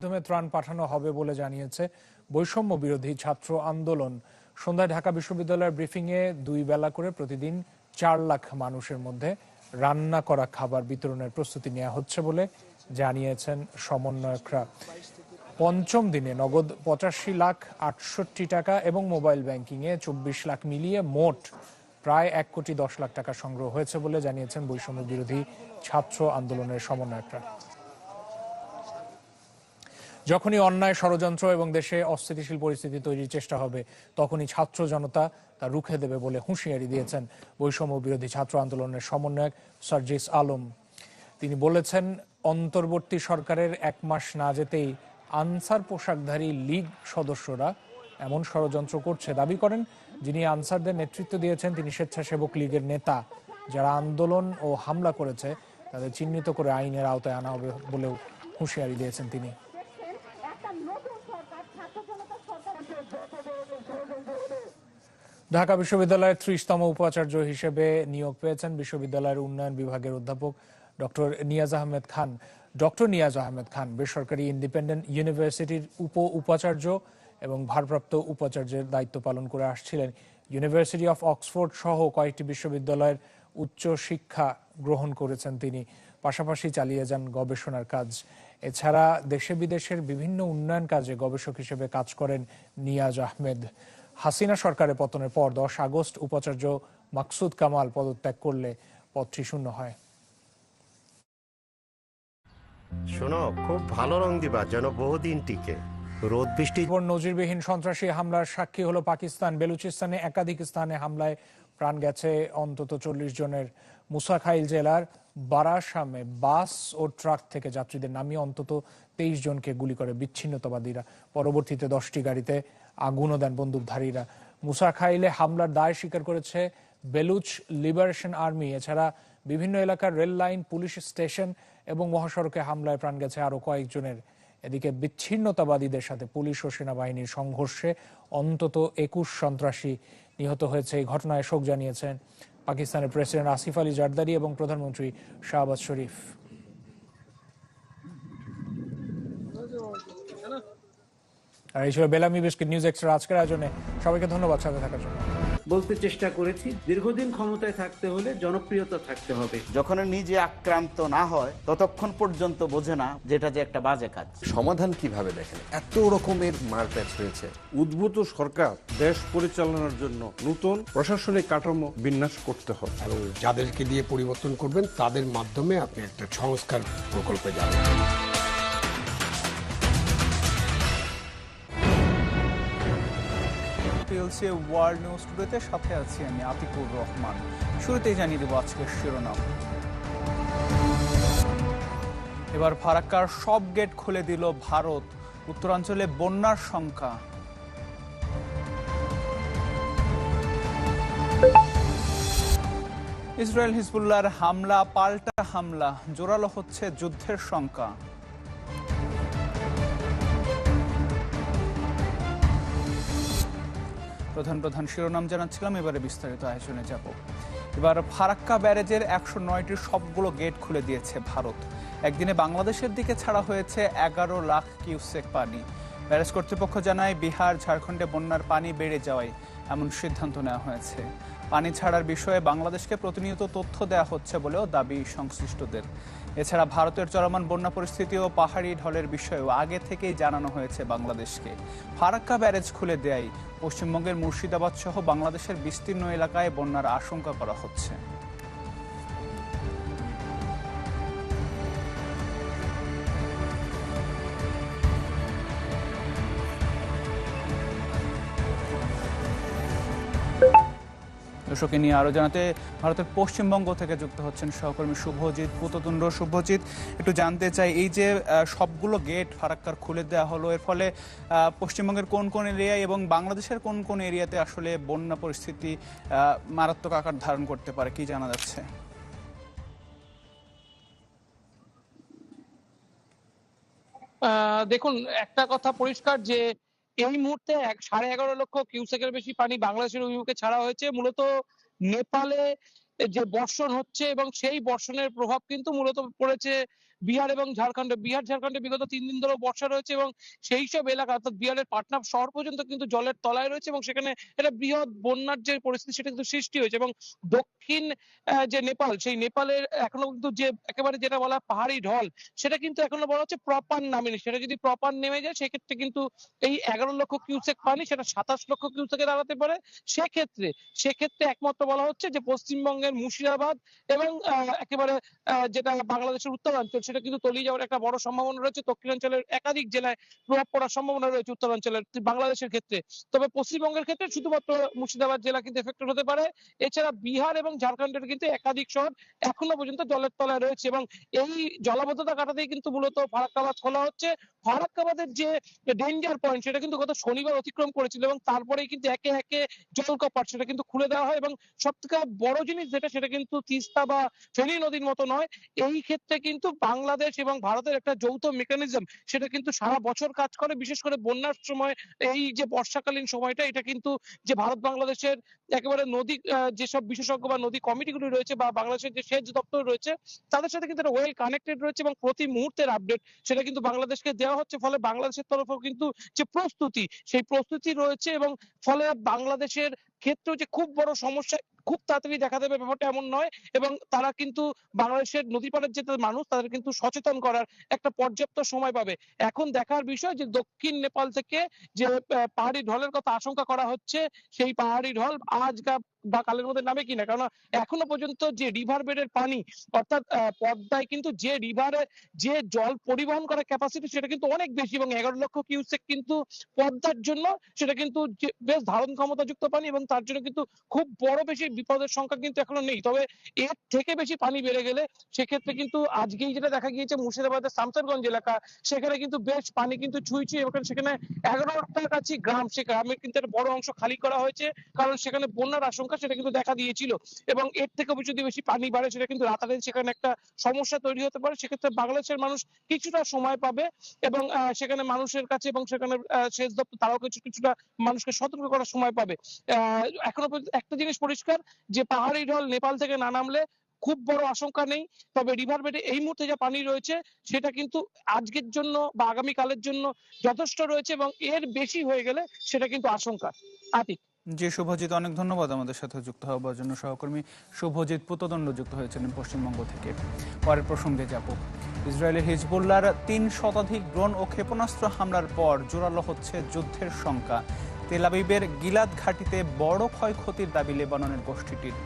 মাধ্যমে ত্রাণ পাঠানো হবে বলে জানিয়েছে বৈষম্য বিরোধী ছাত্র আন্দোলন। সন্ধ্যায় ঢাকা বিশ্ববিদ্যালয়ের ব্রিফিংয়ে দুই বেলা করে প্রতিদিন চার লাখ মানুষের মধ্যে রান্না করা খাবার বিতরণের প্রস্তুতি নেওয়া হচ্ছে বলে জানিয়েছেন সমন্বয়করা। পঞ্চম দিনে নগদ পঁচাশি লাখ আটষট্টি টাকা এবং মোবাইল ব্যাংকিংয়ে চব্বিশ লাখ মিলিয়ে মোট প্রায় এক কোটি দশ লাখ টাকা সংগ্রহ হয়েছে বলে জানিয়েছেন বৈষম্য বিরোধী ছাত্র আন্দোলনের সমন্বয়করা। যখনই অন্যায় ষড়যন্ত্র এবং দেশে অস্থিতিশীল পরিস্থিতি তৈরির চেষ্টা হবে, তখনই ছাত্র জনতা তা রুখে দেবে বলে হুঁশিয়ারি দিয়েছেন বৈষম্য বিরোধী ছাত্র আন্দোলনের সমন্বয়ক সার্জিস আলম। তিনি বলেছেন, অন্তর্বর্তী সরকারের এক মাস না যেতেই আনসার পোশাকধারী লীগ সদস্যরা এমন ষড়যন্ত্র করছে। দাবি করেন, যিনি আনসারদের নেতৃত্ব দিয়েছেন, তিনি স্বেচ্ছাসেবক লীগের নেতা। যারা আন্দোলন ও হামলা করেছে, তাদের চিহ্নিত করে আইনের আওতায় আনা হবে বলেও হুঁশিয়ারি দিয়েছেন তিনি। ঢাকা বিশ্ববিদ্যালয়ের ত্রিশতম উপাচার্য হিসেবে নিয়োগ পেয়েছেন বিশ্ববিদ্যালয়ের উন্নয়ন বিভাগের অধ্যাপক ডক্টর নিয়াজ আহমেদ খান। ডক্টর নিয়াজ আহমেদ খান বেসরকারি ইন্ডিপেন্ডেন্ট ইউনিভার্সিটির উপ উপাচার্য এবং ভারপ্রাপ্ত উপাচার্যের দায়িত্ব পালন করে আসছিলেন। ইউনিভার্সিটি অফ অক্সফোর্ড সহ কয়েকটি বিশ্ববিদ্যালয়ের উচ্চ শিক্ষা গ্রহণ করেছেন তিনি, পাশাপাশি চালিয়ে যান গবেষণার কাজ। এছাড়া দেশে বিদেশের বিভিন্ন উন্নয়ন কাজে গবেষক হিসেবে কাজ করেন নিয়াজ আহমেদ। হাসিনা সরকারের পতনের পর দশ আগস্ট উপাচার্য মাকসুদ কামাল পদত্যাগ করলে পদটি শূন্য হয়। শোনো খুব ভালো রং দিবা যেন বহুদিন টিকে। রোদ বৃষ্টি। নজিরবিহীন সন্ত্রাসী হামলার সাক্ষী হলো পাকিস্তান। বেলুচিস্তানে একাধিক স্থানে হামলায় প্রাণ গেছে অন্তত চল্লিশ জনের। মুসাখাইল জেলার বারাসামে বাস ও ট্রাক থেকে যাত্রীদের নামিয়ে অন্তত তেইশ জনকে গুলি করে বিচ্ছিন্নতাবাদীরা। পরবর্তীতে দশটি গাড়িতে আগুনও দেন বন্দুকধারীরা। মুসাখাইলে হামলার দায় স্বীকার করেছে বেলুচ লিবারেশন আর্মি। এছাড়া বিভিন্ন এলাকার রেল লাইন, পুলিশ স্টেশন এবং মহাসড়কে হামলায় প্রাণ গেছে আরও কয়েকজনের। এদিকে বিচ্ছিন্নতাবাদীদের সাথে পুলিশ ও সেনাবাহিনীর সংঘর্ষে অন্তত একুশ সন্ত্রাসী নিহত হয়েছে। এই ঘটনায় শোক জানিয়েছেন পাকিস্তানের প্রেসিডেন্ট আসিফ আলী জারদারি এবং প্রধানমন্ত্রী শাহবাজ শরীফ। আর এই ছিল বেলামি বিস্কিট নিউজ এক্সট্রা। আজকের আয়োজনে সবাইকে ধন্যবাদ, সাথে থাকার জন্য। বলতে চেষ্টা করেছি দীর্ঘদিন ক্ষমতায় থাকতে হলে জনপ্রিয়তা থাকতে হবে। যখন নিজে আক্রান্ত না হয় ততক্ষণ পর্যন্ত বোঝে না যেটা যে একটা বাজে কাজ। সমাধান কীভাবে দেখেন? এত রকমের মারপ্যাচ হয়েছে। উদ্ভূত সরকার দেশ পরিচালনার জন্য নতুন প্রশাসনিক কাঠামো বিন্যাস করতে হবে। এবং যাদেরকে দিয়ে পরিবর্তন করবেন তাদের মাধ্যমে আপনি একটা সংস্কার প্রকল্পে যাবেন। পিএলসি ওয়ার্ল্ড নিউজ টুডেতে সাথে আছি আমি আতিকুর রহমান। শুরুতেই জানিয়ে দেবো আজকের শিরোনাম। এবার ফারাক্কার সব গেট খুলে দিল ভারত। উত্তরাঞ্চলে বন্যার সংখ্যা। ইসরায়েল হিজবুল্লাহর হামলা, পাল্টা হামলা, জোরালো হচ্ছে যুদ্ধের সংখ্যা। প্রধান প্রধান শিরোনাম জানাচ্ছিলাম, এবারে বিস্তারিত আয়োজনে যাব। এবার ফারাক্কা ব্যারেজের একশো নয়টির সবগুলো গেট খুলে দিয়েছে ভারত। একদিনে বাংলাদেশের দিকে ছাড়া হয়েছে এগারো লাখ কিউসেক পানি। ব্যারেজ কর্তৃপক্ষ জানায়, বিহার, ঝাড়খণ্ডে বন্যার পানি বেড়ে যাওয়ায় এমন সিদ্ধান্ত নেওয়া হয়েছে। পানি ছাড়ার বিষয়ে বাংলাদেশকে প্রতিনিয়ত তথ্য দেওয়া হচ্ছে বলেও দাবি সংশ্লিষ্টদের। এছাড়া ভারতের চলমান বন্যা পরিস্থিতি ও পাহাড়ি ঢলের বিষয়েও আগে থেকেই জানানো হয়েছে বাংলাদেশকে। ফারাক্কা ব্যারেজ খুলে দেয় পশ্চিমবঙ্গের মুর্শিদাবাদ সহ বাংলাদেশের বিস্তীর্ণ এলাকায় বন্যার আশঙ্কা করা হচ্ছে। দর্শকে নিয়ে আরও জানাতে ভারতের পশ্চিমবঙ্গ থেকে যুক্ত হচ্ছেন সহকর্মী শুভজিৎ পুততুণ্ড শুভজিৎ। একটু জানতে চাই, এই যে সবগুলো গেট ফারাক্কার খুলে দেওয়া হলো, এর ফলে পশ্চিমবঙ্গের কোন কোন এরিয়ায় এবং বাংলাদেশের কোন কোন এরিয়াতে আসলে বন্যা পরিস্থিতি মারাত্মক আকার ধারণ করতে পারে, কি জানা যাচ্ছে? দেখুন, একটা কথা পরিষ্কার যে এই মুহূর্তে এক, সাড়ে এগারো লক্ষ কিউসেকের বেশি পানি বাংলাদেশের অভিমুখে ছাড়া হয়েছে। মূলত নেপালে যে বর্ষণ হচ্ছে এবং সেই বর্ষণের প্রভাব কিন্তু মূলত পড়েছে বিহার এবং ঝাড়খণ্ডে। বিহার, ঝাড়খণ্ডে বিগত তিন দিন ধরে বর্ষা রয়েছে এবং সেই সব এলাকা অর্থাৎ বিহারের পাটনা শহর পর্যন্ত কিন্তু জলের তলায় রয়েছে এবং সেখানে একটা বৃহৎ বন্যার যে পরিস্থিতি সেটা কিন্তু সৃষ্টি হয়েছে এবং দক্ষিণ যে নেপাল, সেই নেপালের এখনও কিন্তু যে একেবারে যেটা বলা পাহাড়ি ঢল, সেটা কিন্তু এখনও বলা হচ্ছে প্রপার নামেনি সেটা যদি প্রপার নেমে যায়, সেক্ষেত্রে কিন্তু এই এগারো লক্ষ কিউসেক পানি, সেটা সাতাশ লক্ষ কিউসেকে দাঁড়াতে পারে। সেক্ষেত্রে সেক্ষেত্রে একমাত্র বলা হচ্ছে যে পশ্চিমবঙ্গের মুর্শিদাবাদ এবং একেবারে যেটা বাংলাদেশের উত্তরাঞ্চল, সেটা কিন্তু তলিয়ে যাওয়ার একটা বড় সম্ভাবনা রয়েছে। দক্ষিণাঞ্চলের একাধিক জেলায় প্রভাব পড়ার সম্ভাবনা রয়েছে উত্তরাঞ্চলের, বাংলাদেশের ক্ষেত্রে। তবে পশ্চিমবঙ্গের ক্ষেত্রে শুধুমাত্র মুর্শিদাবাদ জেলা কিন্তু এফেক্টেড হতে পারে। এছাড়া বিহার এবং ঝাড়খণ্ডের কিন্তু একাধিক শহর এখনও পর্যন্ত জলের তলায় রয়েছে এবং এই জলাবদ্ধতা কাটাতেই কিন্তু মূলত ফারাক্কাবাদ খোলা হচ্ছে। ফারাক্কাবাদের যে ডেঞ্জার পয়েন্ট সেটা কিন্তু গত শনিবার অতিক্রম করেছিল এবং তারপরেই কিন্তু একে একে জলকপাট সেটা কিন্তু খুলে দেওয়া হয় এবং সব থেকে বড় জিনিস যেটা সেটা কিন্তু তিস্তা বা ফেনী নদীর মতো নয়। এই ক্ষেত্রে কিন্তু বাংলাদেশ এবং ভারতের একটা যৌথ মেকানিজম সেটা কিন্তু সারা বছর কাজ করে, বিশেষ করে বন্যার সময় এই যে বর্ষাকালীন সময়টা, এটা কিন্তু যে ভারত বাংলাদেশের একেবারে নদী যেসব বিশেষজ্ঞ বা নদী কমিটিগুলি রয়েছে বা বাংলাদেশের যে সেচ দপ্তর রয়েছে, তাদের সাথে কিন্তু ওয়েল কানেক্টেড রয়েছে এবং প্রতি মুহূর্তের আপডেট সেটা কিন্তু বাংলাদেশকে দেওয়া হচ্ছে। ফলে বাংলাদেশের তরফেও কিন্তু যে প্রস্তুতি, সেই প্রস্তুতি রয়েছে এবং ফলে বাংলাদেশের ক্ষেত্রেও যে খুব বড় সমস্যা খুব তাড়াতাড়ি দেখা দেবে, ব্যাপারটা এমন নয়। এবং তারা কিন্তু বাংলাদেশের নদী পাড়ের যে মানুষ, তাদের কিন্তু সচেতন করার একটা পর্যাপ্ত সময় পাবে। এখন দেখার বিষয় যে দক্ষিণ নেপাল থেকে যে পাহাড়ি ঢলের কথা আশঙ্কা করা হচ্ছে, সেই পাহাড়ি ঢল আজ বা কালের মধ্যে নামে কিনা? কারণ এখনও পর্যন্ত যে রিভার বেডের পানি, অর্থাৎ পদ্মায় কিন্তু যে রিভারে যে জল পরিবহন করার ক্যাপাসিটি সেটা কিন্তু অনেক বেশি এবং এগারো লক্ষ কিউসেক কিন্তু পদ্মার জন্য সেটা কিন্তু বেশ ধারণ ক্ষমতাযুক্ত পানি এবং তার জন্য কিন্তু খুব বড় বেশি বিপদের সংখ্যা কিন্তু এখনও নেই। তবে এর থেকে বেশি পানি বেড়ে গেলে সেক্ষেত্রে কিন্তু আজকেই যেটা দেখা গিয়েছে মুর্শিদাবাদের শামসেরগঞ্জ এলাকা, সেখানে কিন্তু বেশ পানি কিন্তু ছুঁই ছুঁই এবং সেখানে এগারোটার কাছে গ্রাম, সে গ্রামের কিন্তু একটা বড় অংশ খালি করা হয়েছে। কারণ সেখানে বন্যার আশঙ্কা সেটা কিন্তু দেখা দিয়েছিল। এবং এর থেকে যদি বেশি পানি বাড়ে, সেটা কিন্তু রাতারাতি সেখানে একটা সমস্যা তৈরি হতে পারে। সেক্ষেত্রে বাংলাদেশের মানুষ কিছুটা সময় পাবে এবং সেখানে মানুষের কাছে এবং সেখানে সেচ দপ্তর, তারাও কিছু, কিছুটা মানুষকে সতর্ক করার সময় পাবে। এখনও একটা জিনিস পরিষ্কার যে পাহাড়ি ঢল নেপাল থেকে না নামলে খুব বড় আশঙ্কা নেই। তবে রিভার বেডে এই মুহূর্তে যা পানি রয়েছে, সেটা কিন্তু আজকের জন্য বা আগামীকালের জন্য যথেষ্ট রয়েছে এবং এর বেশি হয়ে গেলে সেটা কিন্তু আশঙ্কা। আতিক। জি শুভজিৎ, অনেক ধন্যবাদ আমাদের সাথে যুক্ত হওয়ার জন্য। সহকর্মী শুভজিৎ পুতদণ্ড যুক্ত হয়েছিলেন পশ্চিমবঙ্গ থেকে। পরের প্রসঙ্গে যাব। ইসরায়েলের হিজবুল্লার তিন শতাধিক ড্রোন ও ক্ষেপণাস্ত্র হামলার পর জোরালো হচ্ছে যুদ্ধের সংখ্যা। তেলাবিবের গিলাদ ঘাটিতে বড় ক্ষয়ক্ষতির দাবি লেবাননের গোষ্ঠীটির।